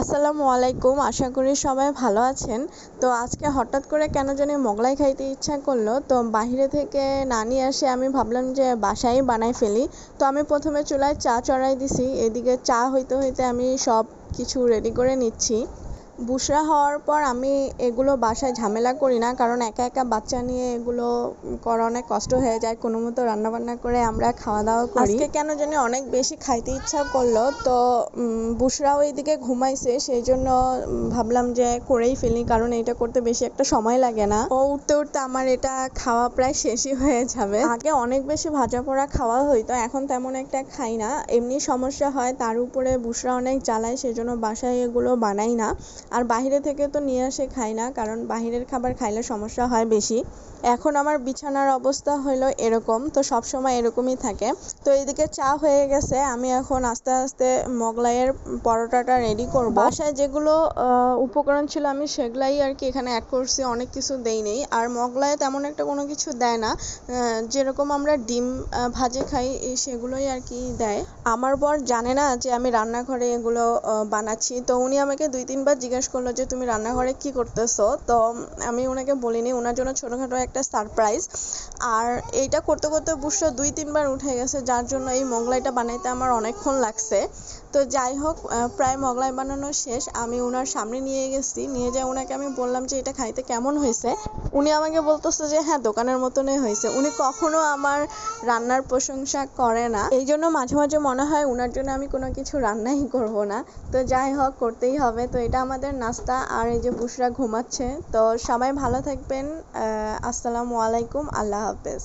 আসসালামু আলাইকুম, আশা করি সবাই ভালো আছেন। তো আজকে হঠাৎ করে কেন জানি মোগলাই খাইতে ইচ্ছা করল। তো বাহিরে থেকে না নিয়ে আসে, আমি ভাবলাম যে বাসায় বানাই ফেলি। তো আমি প্রথমে চুলায় চা চড়াই দিছি, এদিকে চা হইতে হইতে আমি সব কিছু রেডি করে নিচ্ছি। বুসরা হওয়ার পর আমি এগুলো বাসায় ঝামেলা করি না কারণ একা একা বাচ্চা নিয়ে এগুলো করা অনেক কষ্ট হয়ে যায়। কোনো মতো রান্নাবান্না করে আমরা খাওয়া দাওয়া করি। আজকে কেন জানি অনেক বেশি খাইতে ইচ্ছা করল তো বুসরাও এইদিকে ঘুমাইছে সেই জন্য ভাবলাম যে করেই ফেলি কারণ এটা করতে বেশি একটা সময় লাগে না। ও উঠতে উঠতে আমার এটা খাওয়া প্রায় শেষই হয়ে যাবে। আগে অনেক বেশি ভাজা পোড়া খাওয়া হইতো এখন তেমন একটা খাই না। এমনি সমস্যা হয় তার উপরে বুসরা অনেক জ্বালায় সেজন্য বাসায় এগুলো বানাই না। আর বাইরে থেকে তো নিয়ে আসে খাই না, কারণ বাইরের খাবার খাইলে সমস্যা হয় বেশি। এখন আমার বিছানার অবস্থা হলো এরকম, তো সব সময় এরকমই থাকে। তো এইদিকে চা হয়ে গেছে, আমি এখন আস্তে আস্তে মোগলাইয়ের পরোটাটা রেডি করব। বাসায় যেগুলো উপকরণ ছিল আমি সেগুলাই আর কি এখানে অ্যাড করছি, অনেক কিছু দেই নেই। আর মোগলাইয়ে তেমন একটা কোনো কিছু দেয় না যেরকম আমরা ডিম ভাজে খাই সেগুলোই আর কি দেয়। আমার বর জানে না যে আমি রান্নাঘরে এগুলো বানাচ্ছি, তো উনি আমাকে দুই তিনবার জিজ্ঞেস করল যে, তুমি রান্নাঘরে কি করতেছো? তো আমি ওনাকে বলিনি। ওনার জন্য ছোটোখাটো একটা সারপ্রাইজ আর এইটা করতে করতে অবশ্য দুই, তিনবার উঠে গেছে, যার জন্য এই মোগলাইটা বানাইতে আমার অনেকক্ষণ লাগছে। তো যাই হোক প্রায় মোগলাই বানানো শেষ। আমি ওনার সামনে নিয়ে গেছি। নিয়ে যেয়ে ওনাকে আমি বললাম যে, এটা খাইতে কেমন হয়েছে? উনি আমাকে বলতেছে যে হ্যাঁ দোকানের মতনই হয়েছে। উনি কখনো আমার রান্নার প্রশংসা করে না। এই জন্য মাঝে মাঝে মনে হয় ওনার জন্য আমি কোনো কিছু রান্নাই করব না। তো যাই হোক, করতেই হবে। তো এটা আমাদের নাস্তা আর এই যে বুসরা ঘুমাচ্ছে। তো সবাই ভালো থাকবেন। আসসালামু আলাইকুম। আল্লাহ হাফেজ।